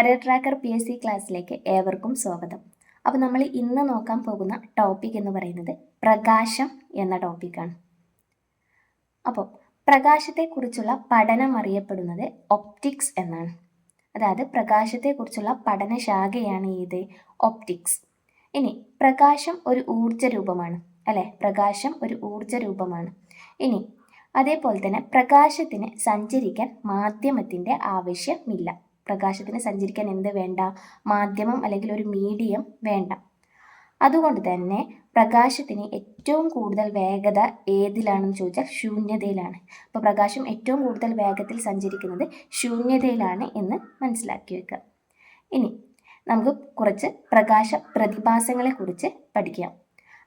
Career tracker P S C ക്ലാസ്സിലേക്ക് ഏവർക്കും സ്വാഗതം. അപ്പോൾ നമ്മൾ ഇന്ന് നോക്കാൻ പോകുന്ന ടോപ്പിക് എന്ന് പറയുന്നത് പ്രകാശം എന്ന ടോപ്പിക്കാണ് അപ്പോൾ പ്രകാശത്തെക്കുറിച്ചുള്ള പഠനം അറിയപ്പെടുന്നത് ഒപ്റ്റിക്സ് എന്നാണ്. അതായത് പ്രകാശത്തെക്കുറിച്ചുള്ള പഠനശാഖയാണ് ഇത് ഒപ്റ്റിക്സ് ഇനി പ്രകാശം ഒരു ഊർജ രൂപമാണ് അല്ലേ? പ്രകാശം ഒരു ഊർജ രൂപമാണ്. ഇനി അതേപോലെ തന്നെ പ്രകാശത്തിന് സഞ്ചരിക്കാൻ മാധ്യമത്തിന്റെ ആവശ്യമില്ല. പ്രകാശത്തിന് സഞ്ചരിക്കാൻ എന്ത് വേണ്ട? മാധ്യമം അല്ലെങ്കിൽ ഒരു മീഡിയം വേണ്ട. അതുകൊണ്ട് തന്നെ പ്രകാശത്തിന് ഏറ്റവും കൂടുതൽ വേഗത ഏതിലാണെന്ന് ചോദിച്ചാൽ ശൂന്യതയിലാണ്. അപ്പോൾ പ്രകാശം ഏറ്റവും കൂടുതൽ വേഗത്തിൽ സഞ്ചരിക്കുന്നത് ശൂന്യതയിലാണ് എന്ന് മനസ്സിലാക്കി വെക്കുക. ഇനി നമുക്ക് കുറച്ച് പ്രകാശ പ്രതിഭാസങ്ങളെക്കുറിച്ച് പഠിക്കാം.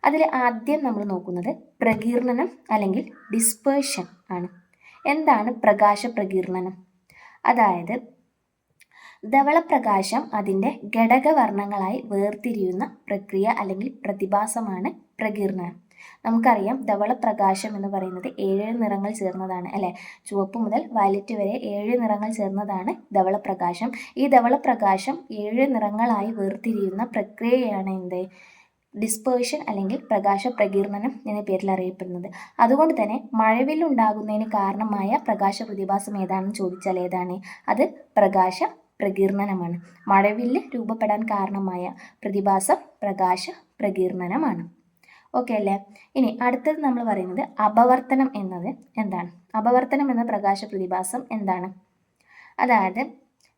അതിൽ ആദ്യം നമ്മൾ നോക്കുന്നത് പ്രകീർണനം അല്ലെങ്കിൽ ഡിസ്പേർഷൻ ആണ്. എന്താണ് പ്രകാശ പ്രകീർണനം? അതായത് ധവളപ്രകാശം അതിന്റെ ഘടകവർണങ്ങളായി വേർതിരിയുന്ന പ്രക്രിയ അല്ലെങ്കിൽ പ്രതിഭാസമാണ് പ്രകീർണനം. നമുക്കറിയാം ധവളപ്രകാശം എന്ന് പറയുന്നത് ഏഴ് നിറങ്ങൾ ചേർന്നതാണ് അല്ലെ? ചുവപ്പ് മുതൽ വയലറ്റ് വരെ ഏഴ് നിറങ്ങൾ ചേർന്നതാണ് ധവളപ്രകാശം. ഈ ധവളപ്രകാശം ഏഴ് നിറങ്ങളായി വേർതിരിയുന്ന പ്രക്രിയയാണ് എന്ത്? ഡിസ്പേർഷൻ അല്ലെങ്കിൽ പ്രകാശ പ്രകീർണനം എന്ന പേരിൽ അറിയപ്പെടുന്നത്. അതുകൊണ്ട് തന്നെ മഴവിൽ ഉണ്ടാകുന്നതിന് കാരണമായ പ്രകാശ പ്രതിഭാസം ഏതാണെന്ന് ചോദിച്ചാൽ ഏതാണ്? അത് പ്രകാശ പ്രകീർണനമാണ്. മഴവില്ല് രൂപപ്പെടാൻ കാരണമായ പ്രതിഭാസം പ്രകാശ പ്രകീർണനമാണ്. ഓക്കെ അല്ലേ? ഇനി അടുത്തത് നമ്മൾ പറയുന്നത് അപവർത്തനം എന്നത് എന്താണ്? അപവർത്തനം എന്ന പ്രകാശ പ്രതിഭാസം എന്താണ്? അതായത്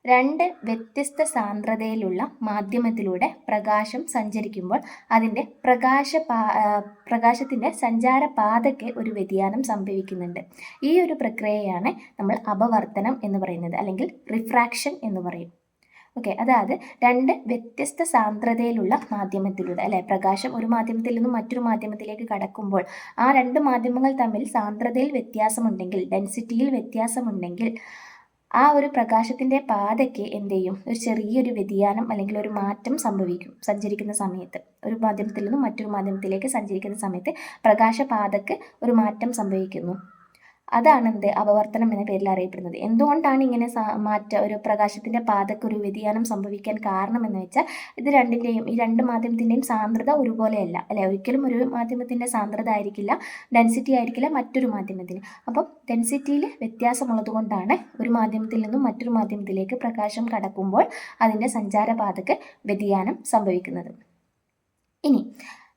രണ്ട് വ്യത്യസ്ത സാന്ദ്രതയിലുള്ള മാധ്യമത്തിലൂടെ പ്രകാശം സഞ്ചരിക്കുമ്പോൾ അതിന്റെ പ്രകാശ പ്രകാശത്തിന്റെ സഞ്ചാര പാതയ്ക്ക് ഒരു വ്യതിയാനം സംഭവിക്കുന്നുണ്ട്. ഈ ഒരു പ്രക്രിയയാണ് നമ്മൾ അപവർത്തനം എന്ന് പറയുന്നത് അല്ലെങ്കിൽ റിഫ്രാക്ഷൻ എന്ന് പറയും. ഓക്കെ അതായത് രണ്ട് വ്യത്യസ്ത സാന്ദ്രതയിലുള്ള മാധ്യമത്തിലൂടെ അല്ലെ? പ്രകാശം ഒരു മാധ്യമത്തിൽ നിന്നും മറ്റൊരു മാധ്യമത്തിലേക്ക് കടക്കുമ്പോൾ ആ രണ്ട് മാധ്യമങ്ങൾ തമ്മിൽ സാന്ദ്രതയിൽ വ്യത്യാസമുണ്ടെങ്കിൽ ഡെൻസിറ്റിയിൽ വ്യത്യാസമുണ്ടെങ്കിൽ ആ ഒരു പ്രകാശത്തിന്റെ പാതയ്ക്ക് എന്ത് ചെയ്യും? ഒരു ചെറിയൊരു വ്യതിയാനം അല്ലെങ്കിൽ ഒരു മാറ്റം സംഭവിക്കും സഞ്ചരിക്കുന്ന സമയത്ത്. ഒരു മാധ്യമത്തിൽ നിന്നും മറ്റൊരു മാധ്യമത്തിലേക്ക് സഞ്ചരിക്കുന്ന സമയത്ത് പ്രകാശപാതക്ക് ഒരു മാറ്റം സംഭവിക്കുന്നു. അതാണ് എന്ത് അപവർത്തനം എന്ന പേരിൽ അറിയപ്പെടുന്നത്. എന്തുകൊണ്ടാണ് ഇങ്ങനെ മാറ്റ ഒരു പ്രകാശത്തിന്റെ പാതക്ക് ഒരു വ്യതിയാനം സംഭവിക്കാൻ കാരണം എന്ന് വെച്ചാൽ ഇത് രണ്ടിന്റെയും ഈ രണ്ട് മാധ്യമത്തിന്റെയും സാന്ദ്രത ഒരുപോലെയല്ല. അല്ലെ? ഒരിക്കലും ഒരു മാധ്യമത്തിന്റെ സാന്ദ്രത ആയിരിക്കില്ല ഡെൻസിറ്റി ആയിരിക്കില്ല മറ്റൊരു മാധ്യമത്തിന്. അപ്പം ഡെൻസിറ്റിയിൽ വ്യത്യാസമുള്ളത് കൊണ്ടാണ് ഒരു മാധ്യമത്തിൽ നിന്നും മറ്റൊരു മാധ്യമത്തിലേക്ക് പ്രകാശം കടക്കുമ്പോൾ അതിന്റെ സഞ്ചാരപാതക്ക് വ്യതിയാനം സംഭവിക്കുന്നത്. ഇനി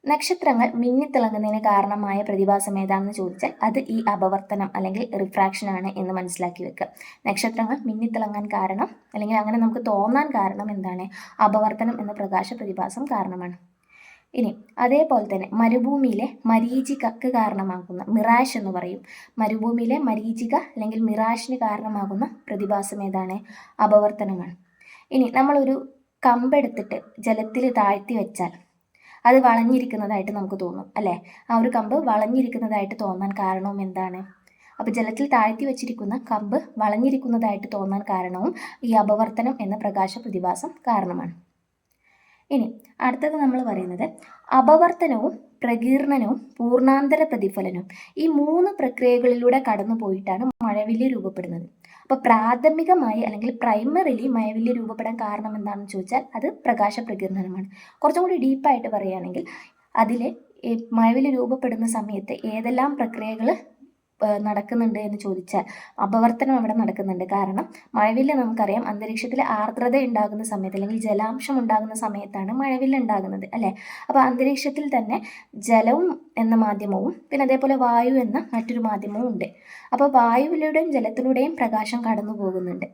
നക്ഷത്രങ്ങൾ മിന്നിത്തിളങ്ങുന്നതിന് കാരണമായ പ്രതിഭാസം ഏതാണെന്ന് ചോദിച്ചാൽ അത് ഈ അപവർത്തനം അല്ലെങ്കിൽ റിഫ്രാക്ഷൻ ആണ് എന്ന് മനസ്സിലാക്കി വെക്കുക. നക്ഷത്രങ്ങൾ മിന്നിത്തിളങ്ങാൻ കാരണം അല്ലെങ്കിൽ അങ്ങനെ നമുക്ക് തോന്നാൻ കാരണം എന്താണ്? അപവർത്തനം എന്ന പ്രകാശ പ്രതിഭാസം കാരണമാണ്. ഇനി അതേപോലെ തന്നെ മരുഭൂമിയിലെ മരീചികക്ക് കാരണമാകുന്ന മിറാഷ് എന്ന് പറയും. മരുഭൂമിയിലെ മരീചിക അല്ലെങ്കിൽ മിറാഷിന് കാരണമാകുന്ന പ്രതിഭാസം ഏതാണ്? അപവർത്തനമാണ്. ഇനി നമ്മളൊരു കമ്പെടുത്തിട്ട് ജലത്തിൽ താഴ്ത്തി വെച്ചാൽ അത് വളഞ്ഞിരിക്കുന്നതായിട്ട് നമുക്ക് തോന്നും അല്ലേ? ആ ഒരു കമ്പ് വളഞ്ഞിരിക്കുന്നതായിട്ട് തോന്നാൻ കാരണവും എന്താണ്? അപ്പോൾ ജലത്തിൽ താഴ്ത്തി വെച്ചിരിക്കുന്ന കമ്പ് വളഞ്ഞിരിക്കുന്നതായിട്ട് തോന്നാൻ കാരണവും ഈ അപവർത്തനം എന്ന പ്രകാശ പ്രതിഭാസം കാരണമാണ്. ഇനി അടുത്തത് നമ്മൾ പറയുന്നത് അപവർത്തനവും പ്രകീർണനവും പൂർണാന്തര പ്രതിഫലനവും ഈ മൂന്ന് പ്രക്രിയകളിലൂടെ കടന്നു പോയിട്ടാണ് മഴവില്ല് രൂപപ്പെടുന്നത്. അപ്പോൾ പ്രാഥമികമായി അല്ലെങ്കിൽ പ്രൈമറിലി മഴവില്ല് രൂപപ്പെടാൻ കാരണം എന്താണെന്ന് ചോദിച്ചാൽ അത് പ്രകാശ പ്രകീർണനമാണ് കുറച്ചും കൂടി ഡീപ്പായിട്ട് പറയുകയാണെങ്കിൽ അതിലെ മയവിൽ രൂപപ്പെടുന്ന സമയത്ത് ഏതെല്ലാം പ്രക്രിയകൾ നടക്കുന്നുണ്ട് എന്ന് ചോദിച്ചാൽ അപവർത്തനം അവിടെ നടക്കുന്നുണ്ട്. കാരണം മഴവില്ല് നമുക്കറിയാം അന്തരീക്ഷത്തിൽ ആർദ്രത ഉണ്ടാകുന്ന സമയത്ത് അല്ലെങ്കിൽ ജലാംശം ഉണ്ടാകുന്ന സമയത്താണ് മഴവില്ല് ഉണ്ടാകുന്നത് അല്ലേ? അപ്പോൾ അന്തരീക്ഷത്തിൽ തന്നെ ജലവും എന്ന മാധ്യമവും പിന്നെ അതേപോലെ വായു എന്ന മറ്റൊരു മാധ്യമവും ഉണ്ട്. അപ്പോൾ വായുവിലൂടെയും ജലത്തിലൂടെയും പ്രകാശം കടന്നു പോകുന്നുണ്ട്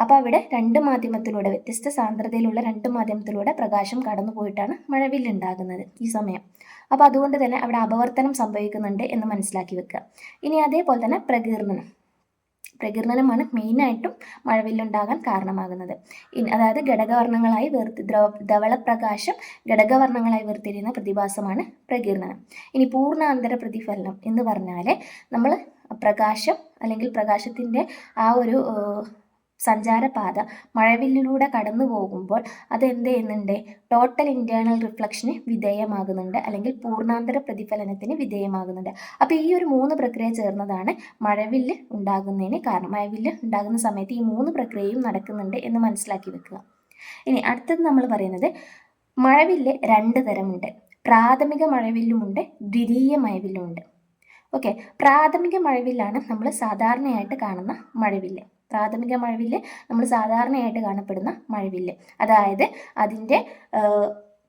അപ്പോൾ അവിടെ രണ്ട് മാധ്യമത്തിലൂടെ വ്യത്യസ്ത സാന്ദ്രതയിലുള്ള രണ്ട് മാധ്യമത്തിലൂടെ പ്രകാശം കടന്നു പോയിട്ടാണ് മഴവില്ലുണ്ടാകുന്നത് ഈ സമയം. അപ്പോൾ അതുകൊണ്ട് തന്നെ അവിടെ അപവർത്തനം സംഭവിക്കുന്നുണ്ട് എന്ന് മനസ്സിലാക്കി വെക്കുക. ഇനി അതേപോലെ തന്നെ പ്രകീർണനം. പ്രകീർണനമാണ് മെയിനായിട്ടും മഴവില്ലുണ്ടാകാൻ കാരണമാകുന്നത്. അതായത് ഘടകവർണങ്ങളായി വേർതി ദ്രവ ധവളപ്രകാശം ഘടകവർണങ്ങളായി വേർതിരിയുന്ന പ്രതിഭാസമാണ് പ്രകീർണനം. ഇനി പൂർണാന്തര പ്രതിഫലനം എന്ന് പറഞ്ഞാൽ നമ്മൾ പ്രകാശം അല്ലെങ്കിൽ പ്രകാശത്തിന്റെ ആ ഒരു സഞ്ചാരപാത മഴവില്ലിലൂടെ കടന്നു പോകുമ്പോൾ അത് എന്ത് ചെയ്യുന്നുണ്ട് ടോട്ടൽ ഇന്റേണൽ റിഫ്ലക്ഷന് വിധേയമാകുന്നുണ്ട്. അല്ലെങ്കിൽ പൂർണാന്തര പ്രതിഫലനത്തിന് വിധേയമാകുന്നുണ്ട്. അപ്പോൾ ഈ ഒരു മൂന്ന് പ്രക്രിയ ചേർന്നതാണ് മഴവില്ല് ഉണ്ടാകുന്നതിന് കാരണം. മഴവില്ല് ഉണ്ടാകുന്ന സമയത്ത് ഈ മൂന്ന് പ്രക്രിയയും നടക്കുന്നുണ്ട് എന്ന് മനസ്സിലാക്കി വെക്കുക. ഇനി അടുത്തത് നമ്മൾ പറയുന്നത് മഴവില്ല് രണ്ട് തരമുണ്ട്. പ്രാഥമിക മഴവില്ലുമുണ്ട് ദ്വിതീയ മഴവില്ലുമുണ്ട്. ഓക്കെ പ്രാഥമിക മഴവില്ലാണ് നമ്മൾ സാധാരണയായിട്ട് കാണുന്ന മഴവില്ല്. പ്രാഥമിക മഴവില്ല് നമ്മൾ സാധാരണയായിട്ട് കാണപ്പെടുന്ന മഴവില്ല്. അതായത് അതിന്റെ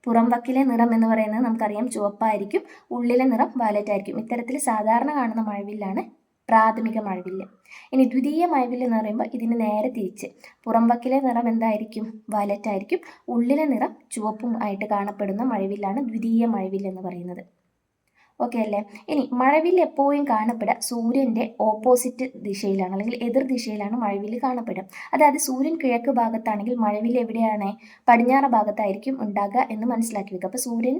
പുറം വക്കിലെ നിറം എന്ന് പറയുന്നത് നമുക്കറിയാം ചുവപ്പായിരിക്കും ഉള്ളിലെ നിറം വയലറ്റ് ആയിരിക്കും. ഇത്തരത്തിൽ സാധാരണ കാണുന്ന മഴവില്ലാണ് പ്രാഥമിക മഴവില്ല്. ഇനി ദ്വിതീയ മഴവില്ല് എന്ന് പറയുമ്പോൾ ഇതിന് നേരെ തിരിച്ച് പുറംവക്കിലെ നിറം എന്തായിരിക്കും? വയലറ്റ് ആയിരിക്കും. ഉള്ളിലെ നിറം ചുവപ്പും ആയിട്ട് കാണപ്പെടുന്ന മഴവില്ലാണ് ദ്വിതീയ മഴവില്ല് എന്ന് പറയുന്നത്. ഓക്കെ അല്ലേ? ഇനി മഴവിൽ എപ്പോഴും കാണപ്പെടുക സൂര്യന്റെ ഓപ്പോസിറ്റ് ദിശയിലാണ് അല്ലെങ്കിൽ എതിർ ദിശയിലാണ് മഴവിൽ കാണപ്പെടുക. അതായത് സൂര്യൻ കിഴക്ക് ഭാഗത്താണെങ്കിൽ മഴവിൽ എവിടെയാണ്? പടിഞ്ഞാറ് ഭാഗത്തായിരിക്കും ഉണ്ടാകുക എന്ന് മനസ്സിലാക്കി വെക്കുക അപ്പോൾ സൂര്യൻ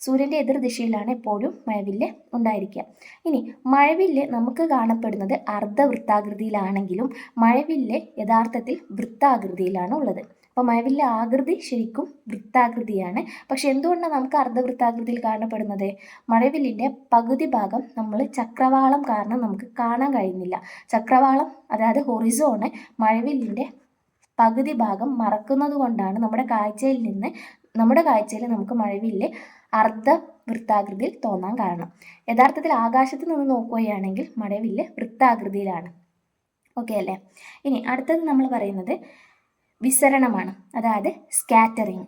സൂര്യന്റെ എതിർ ദിശയിലാണ് എപ്പോഴും മഴവില്ല് ഉണ്ടായിരിക്കുക. ഇനി മഴവില്ല് നമുക്ക് കാണപ്പെടുന്നത് അർദ്ധവൃത്താകൃതിയിലാണെങ്കിലും മഴവില്ല് യഥാർത്ഥത്തിൽ വൃത്താകൃതിയിലാണ് ഉള്ളത്. അപ്പോൾ മഴവില്ല് ആകൃതി ശരിക്കും വൃത്താകൃതിയാണ്. പക്ഷെ എന്തുകൊണ്ടാണ് നമുക്ക് അർദ്ധവൃത്താകൃതിയിൽ കാണപ്പെടുന്നത്? മഴവില്ലിന്റെ പകുതി ഭാഗം നമ്മൾ ചക്രവാളം കാരണം നമുക്ക് കാണാൻ കഴിയുന്നില്ല. ചക്രവാളം അതായത് ഹൊറിസോണ് മഴവില്ലിന്റെ പകുതി ഭാഗം മറക്കുന്നത് കൊണ്ടാണ് നമ്മുടെ കാഴ്ചയിൽ നിന്ന് നമ്മുടെ കാഴ്ചയിൽ നമുക്ക് മഴവില്ല് അർദ്ധ വൃത്താകൃതിയിൽ തോന്നാൻ കാരണം. യഥാർത്ഥത്തിൽ ആകാശത്ത് നിന്ന് നോക്കുകയാണെങ്കിൽ മഴവില്ല് വൃത്താകൃതിയിലാണ്. ഓക്കെ അല്ലേ? ഇനി അടുത്തത് നമ്മൾ പറയുന്നത് വിസരണമാണ് അതായത് സ്കാറ്ററിങ്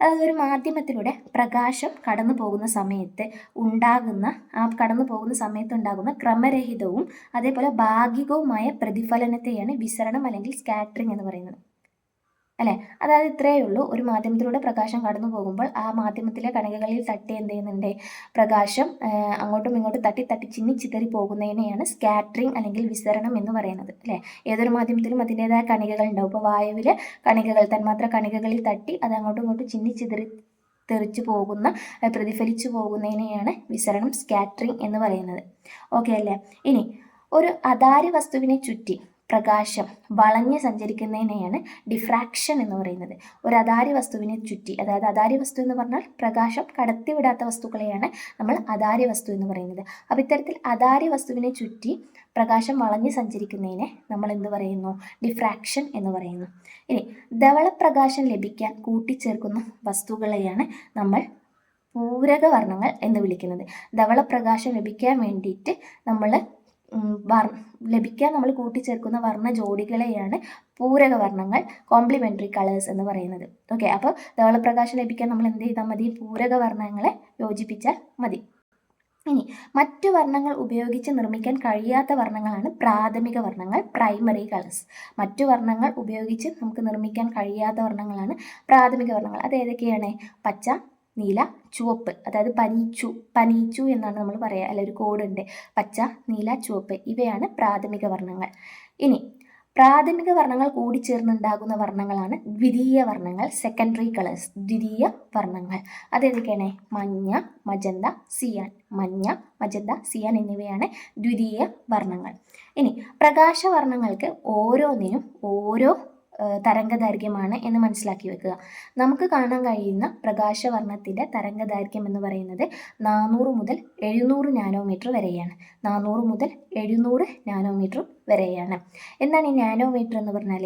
അതായത് ഒരു മാധ്യമത്തിലൂടെ പ്രകാശം കടന്നു പോകുന്ന സമയത്ത് ഉണ്ടാകുന്ന ആ കടന്നു പോകുന്ന സമയത്ത് ഉണ്ടാകുന്ന ക്രമരഹിതവും അതേപോലെ ഭാഗികവുമായ പ്രതിഫലനത്തെയാണ് വിസരണം അല്ലെങ്കിൽ സ്കാറ്ററിങ് എന്ന് പറയുന്നത്. അല്ലേ? അതായത് ഇത്രയേ ഉള്ളൂ. ഒരു മാധ്യമത്തിലൂടെ പ്രകാശം കടന്നു പോകുമ്പോൾ ആ മാധ്യമത്തിലെ കണികകളിൽ തട്ടി എന്ത് ചെയ്യുന്നുണ്ട്? പ്രകാശം അങ്ങോട്ടും ഇങ്ങോട്ടും തട്ടി തട്ടി ചിന്നി ചിതറി പോകുന്നതിനെയാണ് സ്കാറ്ററിങ് അല്ലെങ്കിൽ വിസരണം എന്ന് പറയുന്നത്. അല്ലേ? ഏതൊരു മാധ്യമത്തിലും അതിന്റെതായ കണികകൾ ഉണ്ടാവും. ഇപ്പോൾ വായുവിലെ കണികകൾ തന്മാത്ര കണികകളിൽ തട്ടി അത് അങ്ങോട്ടും ഇങ്ങോട്ടും ചിന്നി ചിതറി തെറിച്ചു പോകുന്ന പ്രതിഫലിച്ചു പോകുന്നതിനെയാണ് വിസരണം സ്കാറ്ററിങ് എന്ന് പറയുന്നത്. ഓക്കെ അല്ലേ? ഇനി ഒരു അതാരി വസ്തുവിനെ ചുറ്റി പ്രകാശം വളഞ്ഞ് സഞ്ചരിക്കുന്നതിനെയാണ് ഡിഫ്രാക്ഷൻ എന്ന് പറയുന്നത്. ഒരു അതാര്യ വസ്തുവിനെ ചുറ്റി അതായത് അതാര്യ വസ്തു എന്ന് പറഞ്ഞാൽ പ്രകാശം കടത്തിവിടാത്ത വസ്തുക്കളെയാണ് നമ്മൾ അതാര്യ വസ്തു എന്ന് പറയുന്നത്. അപ്പോൾ ഇത്തരത്തിൽ അതാര്യ വസ്തുവിനെ ചുറ്റി പ്രകാശം വളഞ്ഞ് സഞ്ചരിക്കുന്നതിനെ നമ്മൾ എന്ത് പറയുന്നു? ഡിഫ്രാക്ഷൻ എന്ന് പറയുന്നു. ഇനി ധവളപ്രകാശം ലഭിക്കാൻ കൂട്ടിച്ചേർക്കുന്ന വസ്തുക്കളെയാണ് നമ്മൾ പൂരകവർണങ്ങൾ എന്ന് വിളിക്കുന്നത്. ധവളപ്രകാശം ലഭിക്കാൻ വേണ്ടിയിട്ട് നമ്മൾ വർ ലഭിക്കാൻ നമ്മൾ കൂട്ടിച്ചേർക്കുന്ന വർണ ജോഡികളെയാണ് പൂരക വർണങ്ങൾ കോംപ്ലിമെന്ററി കളേഴ്സ് എന്ന് പറയുന്നത്. ഓക്കെ അപ്പോൾ ധവളപ്രകാശം ലഭിക്കാൻ നമ്മൾ എന്ത് ചെയ്താൽ മതി? പൂരക വർണങ്ങളെ യോജിപ്പിച്ചാൽ മതി. ഇനി മറ്റു വർണങ്ങൾ ഉപയോഗിച്ച് നിർമ്മിക്കാൻ കഴിയാത്ത വർണങ്ങളാണ് പ്രാഥമിക വർണങ്ങൾ പ്രൈമറി കളേഴ്സ് മറ്റു വർണങ്ങൾ ഉപയോഗിച്ച് നമുക്ക് നിർമ്മിക്കാൻ കഴിയാത്ത വർണങ്ങളാണ് പ്രാഥമിക വർണങ്ങൾ. അത് ഏതൊക്കെയാണ്? പച്ച നീല ചുവപ്പ്. അതായത് പനീച്ചു പനീച്ചു എന്നാണ് നമ്മൾ പറയുക അല്ല ഒരു കോഡുണ്ട്. പച്ച നീല ചുവപ്പ്. ഇവയാണ് പ്രാഥമിക വർണങ്ങൾ. ഇനി പ്രാഥമിക വർണങ്ങൾ കൂടി കൂടിച്ചേർന്നുണ്ടാകുന്ന വർണങ്ങളാണ് ദ്വിതീയ വർണങ്ങൾ സെക്കൻഡറി കളേഴ്സ് ദ്വിതീയ വർണങ്ങൾ. അതേതൊക്കെയാണ് മഞ്ഞ മജന്ത സിയാൻ. മഞ്ഞ മജന്ത സിയാൻ എന്നിവയാണ് ദ്വിതീയ വർണങ്ങൾ. ഇനി പ്രകാശവർണങ്ങൾക്ക് ഓരോന്നിനും ഓരോ തരംഗദൈർഘ്യമാണ് എന്ന് മനസ്സിലാക്കി വെക്കുക. നമുക്ക് കാണാൻ കഴിയുന്ന പ്രകാശവർണത്തിന്റെ തരംഗദൈർഘ്യം എന്ന് പറയുന്നത് നാനൂറ് മുതൽ എഴുന്നൂറ് നാനോമീറ്റർ വരെയാണ്. നാനൂറ് മുതൽ എഴുന്നൂറ് നാനോമീറ്റർ വരെയാണ്. എന്താണ് ഈ നാനോമീറ്റർ എന്ന് പറഞ്ഞാൽ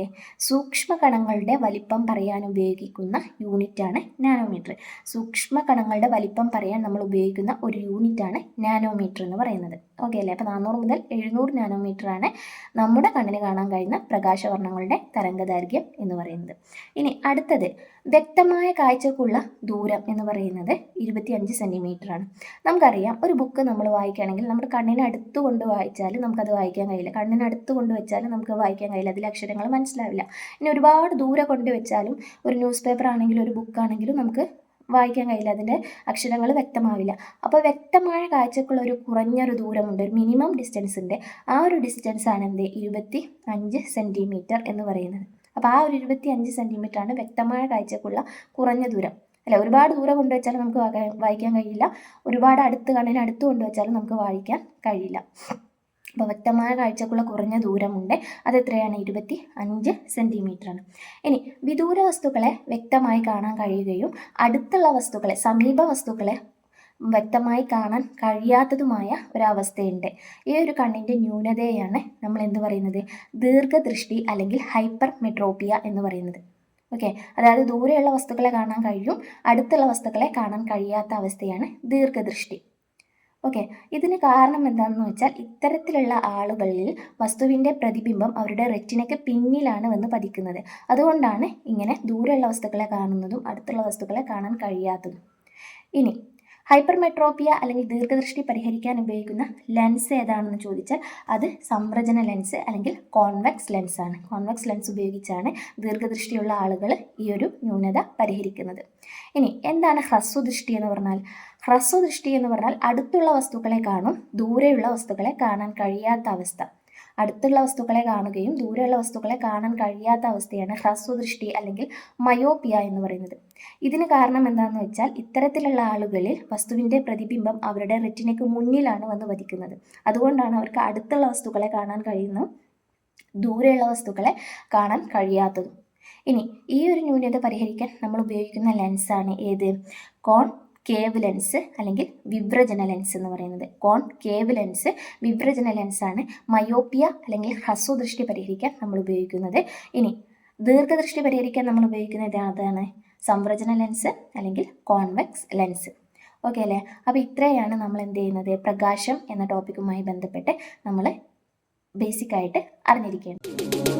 സൂക്ഷ്മ കണങ്ങളുടെ വലിപ്പം പറയാൻ ഉപയോഗിക്കുന്ന യൂണിറ്റാണ് നാനോമീറ്റർ. സൂക്ഷ്മ കണങ്ങളുടെ വലിപ്പം പറയാൻ നമ്മൾ ഉപയോഗിക്കുന്ന ഒരു യൂണിറ്റാണ് നാനോമീറ്റർ എന്ന് പറയുന്നത്. ഓക്കെ അല്ലേ? അപ്പോൾ നാനൂറ് മുതൽ എഴുന്നൂറ് നാനോമീറ്റർ ആണ് നമ്മുടെ കണ്ണിന് കാണാൻ കഴിയുന്ന പ്രകാശവർണങ്ങളുടെ തരംഗദൈർഘ്യം എന്ന് പറയുന്നത്. ഇനി അടുത്തത് വ്യക്തമായ കാഴ്ചക്കുള്ള ദൂരം എന്ന് പറയുന്നത് ഇരുപത്തിയഞ്ച് ആണ് നമുക്കറിയാം ഒരു ബുക്ക് നമ്മൾ വായിക്കുകയാണെങ്കിൽ നമ്മുടെ കണ്ണിനടുത്ത് കൊണ്ട് വായിച്ചാൽ നമുക്കത് വായിക്കാൻ കഴിയില്ല. കണ്ണിനടുത്ത് കൊണ്ട് വെച്ചാൽ നമുക്ക് വായിക്കാൻ കഴിയില്ല. അതിലെ അക്ഷരങ്ങൾ മനസ്സിലാവില്ല. ഇനി ഒരുപാട് ദൂരെ കൊണ്ട് വെച്ചാലും ഒരു ന്യൂസ് പേപ്പർ ആണെങ്കിലും ഒരു ബുക്കാണെങ്കിലും നമുക്ക് വായിക്കാൻ കഴിയില്ല. അതിന്റെ അക്ഷരങ്ങൾ വ്യക്തമാവില്ല. അപ്പോൾ വ്യക്തമായ കാഴ്ചക്കുള്ള ഒരു കുറഞ്ഞൊരു ദൂരമുണ്ട് ഒരു മിനിമം ഡിസ്റ്റൻസ് ഉണ്ട് ആ ഒരു ഡിസ്റ്റൻസ് ആണ് എന്ത്? ഇരുപത്തി അഞ്ച് സെന്റിമീറ്റർ എന്ന് പറയുന്നത്. അപ്പോൾ ആ ഒരു ഇരുപത്തി അഞ്ച് സെന്റിമീറ്റർ ആണ് വ്യക്തമായ കാഴ്ചക്കുള്ള കുറഞ്ഞ ദൂരം. അല്ല? ഒരുപാട് ദൂരം കൊണ്ടുവച്ചാൽ നമുക്ക് വായിക്കാൻ കഴിയില്ല. ഒരുപാട് അടുത്ത് കണ്ണിന് അടുത്ത് കൊണ്ടുവച്ചാലും നമുക്ക് വായിക്കാൻ കഴിയില്ല. അപ്പോൾ വ്യക്തമായ കാഴ്ചക്കുള്ള കുറഞ്ഞ ദൂരമുണ്ട്. അത് എത്രയാണ്? ഇരുപത്തി അഞ്ച് സെന്റിമീറ്ററാണ് ഇനി വിദൂര വസ്തുക്കളെ വ്യക്തമായി കാണാൻ കഴിയുകയും അടുത്തുള്ള വസ്തുക്കളെ സമീപ വസ്തുക്കളെ വ്യക്തമായി കാണാൻ കഴിയാത്തതുമായ ഒരവസ്ഥയുണ്ട്. ഈ ഒരു കണ്ണിന്റെ ന്യൂനതയാണ് നമ്മൾ എന്ത് പറയുന്നത്? ദീർഘദൃഷ്ടി അല്ലെങ്കിൽ ഹൈപ്പർ മെട്രോപ്പിയ എന്ന് പറയുന്നത്. ഓക്കെ? അതായത് ദൂരെയുള്ള വസ്തുക്കളെ കാണാൻ കഴിയും അടുത്തുള്ള വസ്തുക്കളെ കാണാൻ കഴിയാത്ത അവസ്ഥയാണ് ദീർഘദൃഷ്ടി. ഓക്കെ? ഇതിന് കാരണം എന്താണെന്ന് വെച്ചാൽ ഇത്തരത്തിലുള്ള ആളുകളിൽ വസ്തുവിന്റെ പ്രതിബിംബം അവരുടെ റെറ്റിനയ്ക്ക് പിന്നിലാണ് വന്ന് പതിക്കുന്നത്. അതുകൊണ്ടാണ് ഇങ്ങനെ ദൂരെയുള്ള വസ്തുക്കളെ കാണുന്നതും അടുത്തുള്ള വസ്തുക്കളെ കാണാൻ കഴിയാത്തതും. ഇനി ഹൈപ്പർമെട്രോപ്പിയ അല്ലെങ്കിൽ ദീർഘദൃഷ്ടി പരിഹരിക്കാൻ ഉപയോഗിക്കുന്ന ലെൻസ് ഏതാണെന്ന് ചോദിച്ചാൽ അത് സംരചന ലെൻസ് അല്ലെങ്കിൽ കോൺവെക്സ് ലെൻസ് ആണ്. കോൺവെക്സ് ലെൻസ് ഉപയോഗിച്ചാണ് ദീർഘദൃഷ്ടിയുള്ള ആളുകൾ ഈ ഒരു ന്യൂനത പരിഹരിക്കുന്നത്. ഇനി എന്താണ് ഹ്രസ്വദൃഷ്ടി എന്ന് പറഞ്ഞാൽ? ഹ്രസ്വദൃഷ്ടി എന്ന് പറഞ്ഞാൽ അടുത്തുള്ള വസ്തുക്കളെ കാണും ദൂരെയുള്ള വസ്തുക്കളെ കാണാൻ കഴിയാത്ത അവസ്ഥ. അടുത്തുള്ള വസ്തുക്കളെ കാണുകയും ദൂരെയുള്ള വസ്തുക്കളെ കാണാൻ കഴിയാത്ത അവസ്ഥയാണ് ഹ്രസ്വദൃഷ്ടി അല്ലെങ്കിൽ മയോപ്പിയ എന്ന് പറയുന്നത്. ഇതിന് കാരണം എന്താണെന്ന് വെച്ചാൽ ഇത്തരത്തിലുള്ള ആളുകളിൽ വസ്തുവിന്റെ പ്രതിബിംബം അവരുടെ റെറ്റിനയ്ക്ക് മുന്നിലാണ് വന്ന് വധിക്കുന്നത്. അതുകൊണ്ടാണ് അവർക്ക് അടുത്തുള്ള വസ്തുക്കളെ കാണാൻ കഴിയുന്നു ദൂരെയുള്ള വസ്തുക്കളെ കാണാൻ കഴിയാത്തതും. ഇനി ഈ ഒരു ന്യൂനത പരിഹരിക്കാൻ നമ്മൾ ഉപയോഗിക്കുന്ന ലെൻസാണ് ഏത്? കോൺ കേവ് ലെൻസ് അല്ലെങ്കിൽ വിവ്രജന ലെൻസ് എന്ന് പറയുന്നത്. കോൺ കേവ് ലെൻസ് വിവ്രജന ലെൻസാണ് മയോപ്പിയ അല്ലെങ്കിൽ ഹ്രസ്വദൃഷ്ടി പരിഹരിക്കാൻ നമ്മൾ ഉപയോഗിക്കുന്നത്. ഇനി ദീർഘദൃഷ്ടി പരിഹരിക്കാൻ നമ്മൾ ഉപയോഗിക്കുന്നത് അതാണ് സംവ്രജന ലെൻസ് അല്ലെങ്കിൽ കോൺവെക്സ് ലെൻസ് ഓക്കെ അല്ലേ? അപ്പോൾ ഇത്രയാണ് നമ്മൾ എന്ത് ചെയ്യുന്നത്? പ്രകാശം എന്ന ടോപ്പിക്കുമായി ബന്ധപ്പെട്ട് നമ്മൾ ബേസിക്കായിട്ട് അറിഞ്ഞിരിക്കേണ്ടത്.